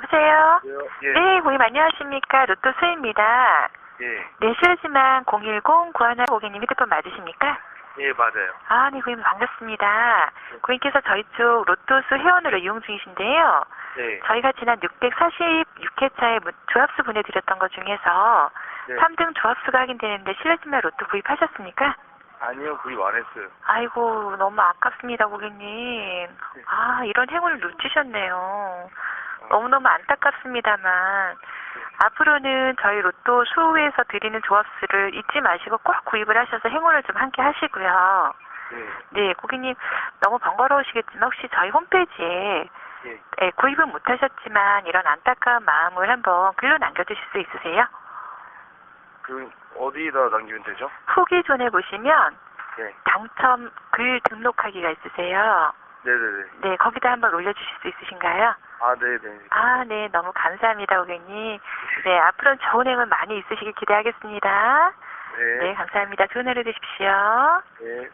여보세요? 예, 네, 고객님 안녕하십니까. 로또 수입니다. 예, 네, 실례지만 010 구하나 고객님 휴대폰 맞으십니까? 예, 맞아요. 아, 네, 고객님 반갑습니다. 고객님께서 저희 쪽 로또수 회원으로 이용 중이신데요. 네, 저희가 지난 646회차에 조합수 보내드렸던 것 중에서 네. 3등 조합수가 확인되는데 실례지만 로또 구입하셨습니까? 아니요, 구입 안 했어요. 아이고, 너무 아깝습니다, 고객님. 아, 이런 행운을 놓치셨네요. 너무너무 안타깝습니다만, 앞으로는 저희 로또 수호에서 드리는 조합수를 잊지 마시고 꼭 구입을 하셔서 행운을 좀 함께 하시고요. 네, 네, 고객님, 너무 번거로우시겠지만 혹시 저희 홈페이지에 예, 예, 구입은 못하셨지만 이런 안타까운 마음을 한번 글로 남겨주실 수 있으세요? 그, 어디다 남기면 되죠? 후기 존에 보시면 예, 당첨 글 등록하기가 있으세요. 네네네. 네, 거기다 한번 올려주실 수 있으신가요? 아, 네네. 아, 네, 너무 감사합니다, 고객님. 네, 앞으로는 좋은 행운 많이 있으시길 기대하겠습니다. 네, 네, 감사합니다. 좋은 하루 되십시오. 네.